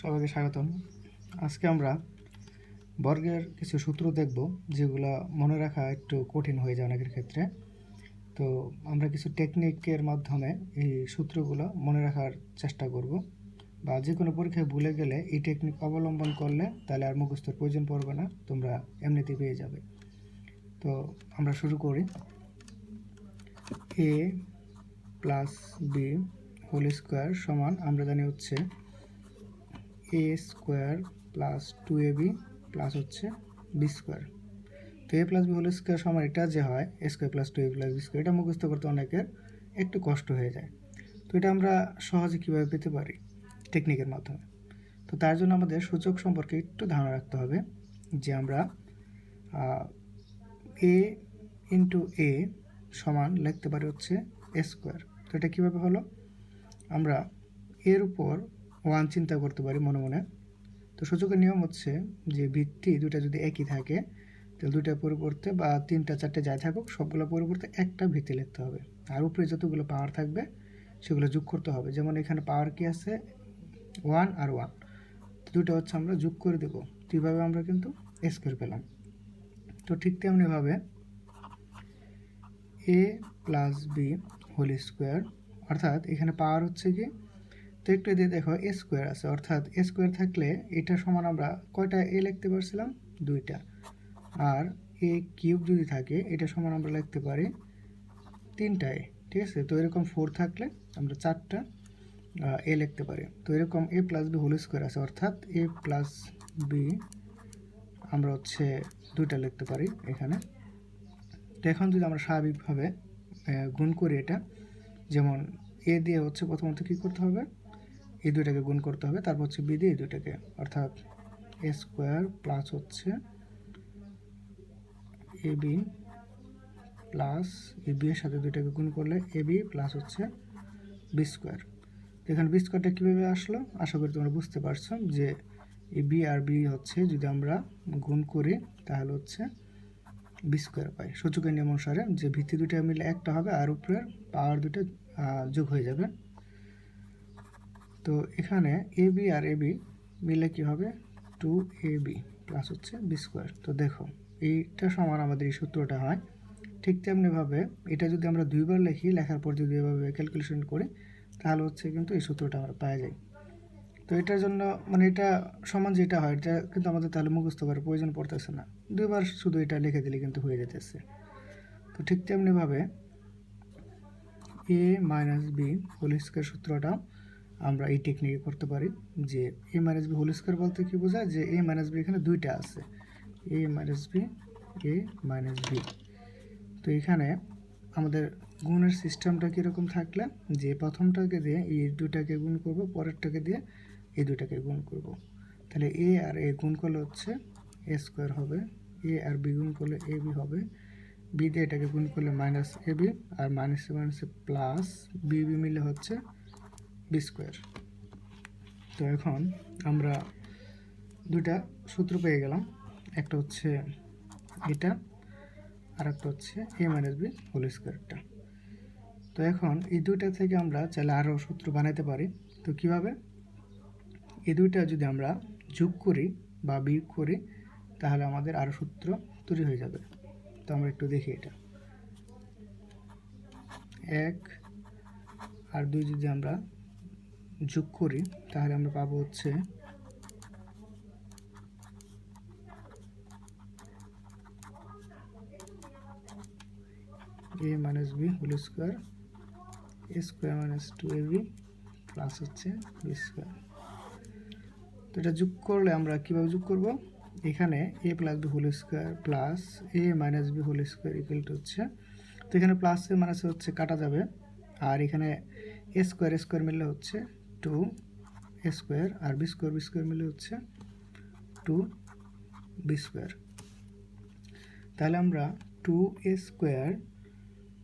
সবাইকে স্বাগতম। আজকে আমরা বর্গের কিছু সূত্র দেখব, যেগুলো মনে রাখা একটু কঠিন হয়ে যায় অনেকের ক্ষেত্রে। তো আমরা কিছু টেকনিকের মাধ্যমে এই সূত্রগুলো মনে রাখার চেষ্টা করব। বা যে কোনো পরীক্ষায় ভুলে গেলে এই টেকনিক অবলম্বন করলে তাহলে আর মুখস্থর প্রয়োজন পড়বে না, তোমরা এমনিতে পেয়ে যাবে। তো আমরা শুরু করি। A plus B whole square সমান আমরা জানি হচ্ছে A square plus two A B plus হচ্ছে বি স্কোয়ার তো A plus B whole square সমান এটা যে হয় A square plus two A plus B square এটা মুখস্থ করতে অনেকের একটু কষ্ট হয়ে যায়। তো এটা আমরা সহজে কীভাবে পেতে পারি? টেকনিকের মাধ্যমে। তো তার জন্য আমাদের সূচক সম্পর্কে একটু ধারণা রাখতে হবে যে আমরা এ ইন্টু এ সমান লিখতে পারি হচ্ছে এ স্কোয়ার তো এটা কীভাবে হলো? আমরা এর উপর ওয়ান চিন্তা করতে পারি মনে মনে। তো সূচকের নিয়ম হচ্ছে যে ভিত্তি দুটা যদি একই থাকে, তাহলে দুইটার পরিবর্তে বা তিনটা, চারটে যাই থাকুক, সবগুলো পরিবর্তে একটা ভিত্তি লিখতে হবে। আর উপরে যতগুলো পাওয়ার থাকবে, সেগুলো যোগ করতে হবে। যেমন এখানে পাওয়ার কি আছে? ওয়ান আর ওয়ান দুটো হচ্ছে আমরা যোগ করে দেবো। এইভাবে আমরা কিন্তু স্কোয়ার পেলাম। তো ঠিক তেমনিভাবে A plus B whole square অর্থাৎ এখানে পাওয়ার হচ্ছে কি? তো একটু দিয়ে দেখো এ স্কোয়ার আছে, অর্থাৎ এ স্কোয়ার থাকলে এটা সমান আমরা কয়টা এ লিখতে পারছিলাম? দুইটা। আর এ কিউব যদি থাকে, এটা সমান আমরা লিখতে পারি তিনটা এ ঠিক আছে? তো এরকম ফোর থাকলে আমরা চারটা এ লিখতে পারি। তো এরকম A plus B whole square আছে, অর্থাৎ এ প্লাস বি আমরা হচ্ছে দুইটা লিখতে পারি এখানে। তো এখন যদি আমরা স্বাভাবিকভাবে গুণ করি এটা, যেমন এ দিয়ে হচ্ছে প্রথমত কী করতে হবে? এই দুইটাকে গুণ করতে হবে। তারপর হচ্ছে বি দিয়ে এই দুইটাকে। অর্থাৎ এ স্কোয়ার প্লাস হচ্ছে A B plus A B এর সাথে দুইটাকে গুণ করলে এ বি প্লাস হচ্ছে বি স্কোয়ার এখানে বি স্কোয়ারটা কীভাবে আসলো? আশা করি তোমরা বুঝতে পারছ যে এই বি আর বি হচ্ছে যদি আমরা গুণ করি, তাহলে হচ্ছে বি স্কোয়ার পাই। সূচকের নিয়ম অনুসারে যে ভিত্তি দুটো মিলে একটা হবে, আর উপরের পাওয়ার দুটো যোগ হয়ে যাবে। তো এখানে এ বি আর এ বি মিলে কী হবে? টু এ বি প্লাস হচ্ছে বি স্কোয়ার তো দেখো, এইটা সমান আমাদের এই সূত্রটা হয়। ঠিক তেমনিভাবে এটা যদি আমরা দুইবার লিখি, লেখার পর যদি এভাবে ক্যালকুলেশন করি, তাহলে হচ্ছে কিন্তু এই সূত্রটা আমরা পাওয়া যায়। তো এটার জন্য মানে এটা সমান যেটা হয়, এটা কিন্তু আমাদের তাহলে মুখস্থ করার প্রয়োজন পড়তেছে না। দুইবার শুধু এটা লিখে দিলে কিন্তু হয়ে যেতেছে। তো ঠিক তেমনিভাবে A minus B whole square সূত্রটা আমরা এই টেকনিকে করতে পারি যে A minus B whole square বলতে কী বোঝায়? যে এ মাইনাস বি এখানে দুইটা আছে। A minus B A minus B তো এখানে আমাদের গুণের সিস্টেমটা কীরকম থাকলে? যে প্রথমটাকে দিয়ে এই দুটাকে গুণ করব, পরেরটাকে দিয়ে এই দুটাকে গুণ করব। তাহলে এ আর এ গুণ করলে হচ্ছে এ স্কোয়ার হবে। এ আর বি গুণ করলে এ বি হবে। বি দিয়ে এটাকে গুণ করলে মাইনাস এ বি আর মাইনাস এ মাইনাসে প্লাস বি বি মিলে হচ্ছে বি স্কোয়ার তো এখন আমরা দুটা সূত্র পেয়ে গেলাম। একটা হচ্ছে এটা আর একটা হচ্ছে এ মাইনাস বি হোল স্কোয়ারটা তো এখন এই দুইটা থেকে আমরা চাইলে আরও সূত্র বানাতে পারি। তো কীভাবে? এই দুইটা যদি আমরা যোগ করি বা বিয়োগ করি, তাহলে আমাদের আরও সূত্র তৈরি হয়ে যাবে। তো আমরা একটু দেখি এটা। এক আর দুই যদি আমরা যোগ করি, তাহলে আমরা পাবো হচ্ছে A minus B whole square A square minus two A B plus হচ্ছে বি স্কোয়ার তো এটা যোগ করলে আমরা কীভাবে যোগ করব? এখানে A plus B whole square plus A minus B whole square equal to হচ্ছে, তো এখানে প্লাস এ মাইনাস হচ্ছে কাটা যাবে, আর এখানে এ স্কোয়ার স্কোয়ার মিললে হচ্ছে টু স্কোয়ার আর বি স্কোয়ার বি স্কোয়ার মিলে হচ্ছে টু বি স্কোয়ার তাহলে আমরা two A square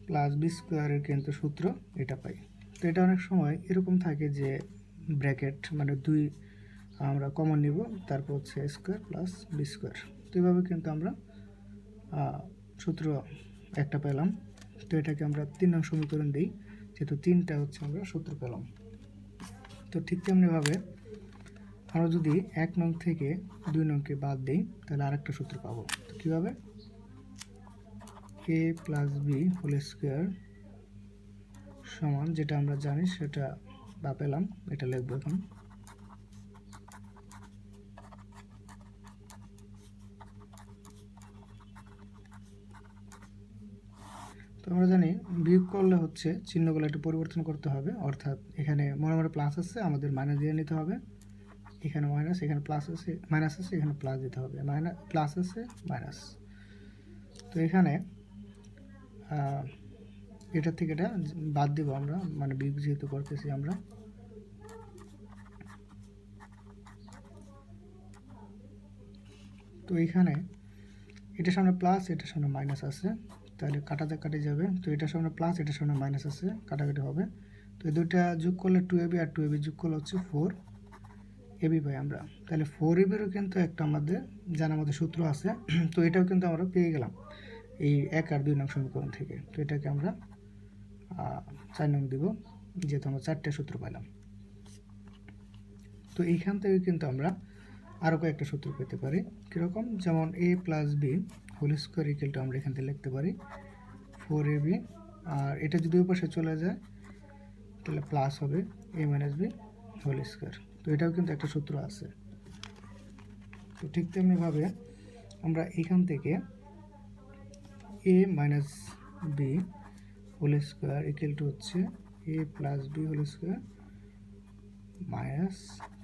plus B স্কোয়ারের কিন্তু সূত্র এটা পাই। তো এটা অনেক সময় এরকম থাকে যে ব্র্যাকেট মানে দুই আমরা কমন নিব, তারপর হচ্ছে স্কোয়ার প্লাস বি স্কোয়ার তো এইভাবে কিন্তু আমরা সূত্র একটা পেলাম। তো এটাকে আমরা তিন নং সমীকরণ দিই, যেহেতু তিনটা হচ্ছে আমরা সূত্র পেলাম। তো ঠিক তেমনিভাবে আমরা যদি এক নং থেকে দুই নংকে বাদ দিই, তাহলে আরেকটা সূত্র পাবো। তো কীভাবে? A plus B whole square সমান, যেটা আমরা জানি সেটা বা পেলাম, এটা লিখব এখন। তো আমরা জানি বিয়োগ করলে হচ্ছে চিহ্নগুলো একটু পরিবর্তন করতে হবে। অর্থাৎ এখানে মনে মনে প্লাস আছে আমাদের মাইনাস দিয়ে নিতে হবে। এখানে মাইনাস এখানে প্লাস আছে মাইনাস আছে এখানে প্লাস দিতে হবে। মাইনাস প্লাস আছে মাইনাস তো এখানে আহ, এটা থেকে এটা বাদ দেবো আমরা মানে বিয়োগ যেহেতু করতেছি আমরা। তো এখানে এটার সামনে প্লাস এটার সামনে মাইনাস আছে। তাহলে কাটাতে কাটে যাবে। তো এটার সামনে প্লাস এটার সামনে মাইনাস আছে, কাটাকাটি হবে। তো এই দুইটা যোগ করলে টু এবি আর টু এবি যোগ করলে হচ্ছে ফোর এবি পাই আমরা। তাহলে ফোর এবিরও কিন্তু একটা আমাদের জানার মধ্যে সূত্র আছে। তো এটাও কিন্তু আমরা পেয়ে গেলাম এই এক আর দুই নং সমীকরণ থেকে। তো এটাকে আমরা চার নং দিব, যেহেতু আমরা চারটে সূত্র পাইলাম। তো এইখান থেকে কিন্তু আমরা আরও কয়েকটা সূত্র পেতে পারি। কীরকম? যেমন A plus B whole square ইকুয়ালটা আমরা এখান থেকে লিখতে পারি ফোর এ বি আর এটা যদি ওই পাশে চলে যায়, তাহলে প্লাস হবে A minus B whole square তো এটাও কিন্তু একটা সূত্র আছে। তো ঠিক তেমনিভাবে আমরা এখান থেকে A minus B whole square equal to হচ্ছে A plus B whole square minus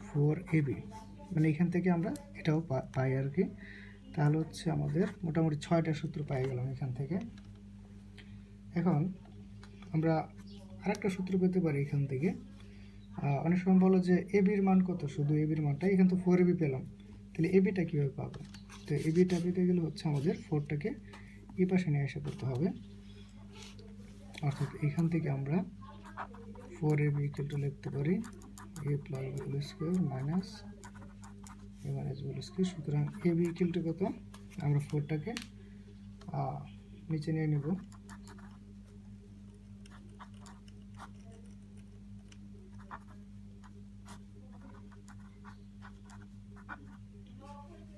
four A B মানে এখান থেকে আমরা এটাও পাই আর কি। তাহলে হচ্ছে আমাদের মোটামুটি ছয়টা সূত্র পাই গেলাম এখান থেকে। এখন আমরা আরেকটা সূত্র পেতে পারি এখান থেকে। অনেক সময় বলো যে এবির মান কত? শুধু এবির মানটা এখান তো ফোর এবি পেলাম। তাহলে এ বিটা কীভাবে পাবো? তো এ বিটা পেতে গেলে হচ্ছে আমাদের ফোরটাকে এই পাশে নিয়ে এসে করতে হবে। অর্থাৎ এখান থেকে আমরা ফোর এবি টু লিখতে পারি। A plus square minus A minus B whole square সুতরাং এ বি ইকুয়াল টু কত? আমরা ফোরটাকে নিচে নিয়ে নেব।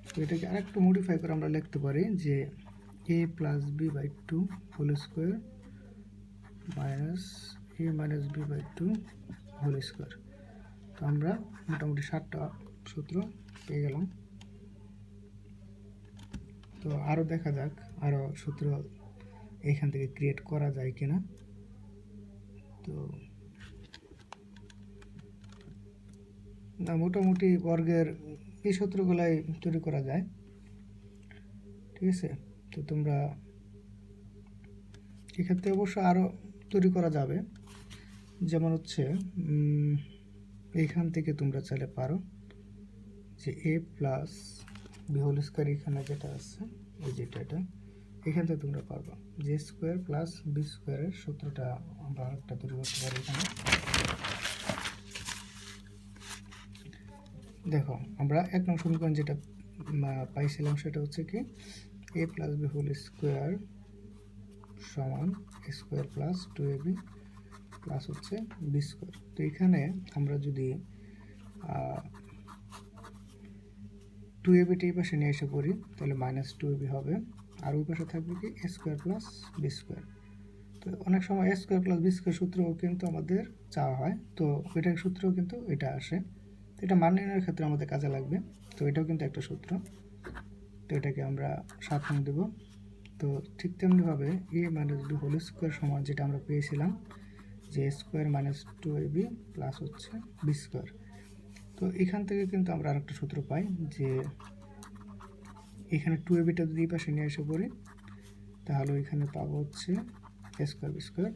তো এটাকে আরেকটু মডিফাই করে আমরা লিখতে পারি যে A plus B by two whole square minus A minus B by two whole square তো আমরা মোটামুটি সাতটা সূত্র পেয়ে গেলাম। তো আরও দেখা যাক আরও সূত্র এখান থেকে ক্রিয়েট করা যায় কিনা। তো না, মোটামুটি বর্গের এই সূত্রগুলাই তৈরি করা যায়। ঠিক আছে? তো তোমরা এক্ষেত্রে অবশ্য আরও তৈরি করা যাবে। যেমন হচ্ছে এইখান থেকে তোমরা চাইলে পারো। যে A plus B whole square এখানে যেটা আছে, এই যেটা এটা এখান থেকে তোমরা পারবা। যে স্কোয়ার প্লাস বি স্কোয়ারের সূত্রটা আমরা একটা তৈরি করতে পারি এখানে। দেখো, আমরা এক নং সমীকরণ যেটা পাইছিলাম সেটা হচ্ছে কি a plus b whole square সমান square plus two a b plus হচ্ছে বি স্কোয়ার তো এখানে আমরা যদি টু এ বিটি এই পাশে নিয়ে এসে পড়ি, তাহলে মাইনাস টু এ বি হবে। আর ওই পাশে থাকবে কি a square plus b square তো অনেক সময় a square plus b square সূত্রও কিন্তু আমাদের চাওয়া হয়, তো ওইটার সূত্রও কিন্তু এটা আসে। তো এটা মান নির্ণয়ের ক্ষেত্রে আমাদের কাজে লাগবে, তো এটাও কিন্তু একটা সূত্র। তো এটাকে আমরা সাত নং দেবো। তো ঠিক তেমনিভাবে a minus b whole square সমান যেটা আমরা পেয়েছিলাম, যে square minus two a b plus হচ্ছে বি স্কোয়ার তো এখান থেকে কিন্তু আমরা আরেকটা সূত্র পাই যে এখানে টু এ বিটা যদি পাশে নিয়ে এসে পড়ি, তাহলে এখানে পাবো হচ্ছে এ স্কোয়ার বি স্কোয়ার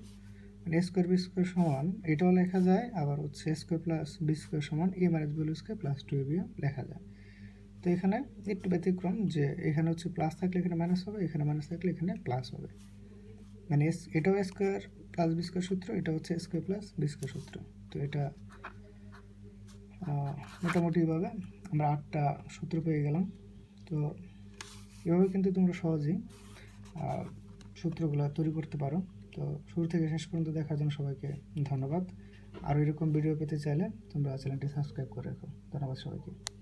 মানে এ স্কোয়ার বি স্কোয়ার সমান, এটাও লেখা যায়, আবার হচ্ছে a square plus b square সমান a minus b square plus two a bio লেখা যায়। তো এখানে একটু ব্যতিক্রম যে এখানে হচ্ছে প্লাস থাকলে এখানে মাইনাস হবে, এখানে মাইনাস থাকলে এখানে প্লাস হবে। মানে এস এটাও স্কোয়ার প্লাস বি স্কোয়ার সূত্র, এটা হচ্ছে স্কোয়ার প্লাস বি স্কোয়ার সূত্র। তো এটা মোটামুটিভাবে আমরা আটটা সূত্র পেয়ে গেলাম। তো এভাবে কিন্তু তোমরা সহজেই সূত্রগুলো তৈরি করতে পারো। তো শুরু থেকে শেষ পর্যন্ত দেখার জন্য সবাইকে ধন্যবাদ। আর এরকম ভিডিও পেতে চাইলে তোমরা চ্যানেলটি সাবস্ক্রাইব করে রাখো। ধন্যবাদ সবাইকে।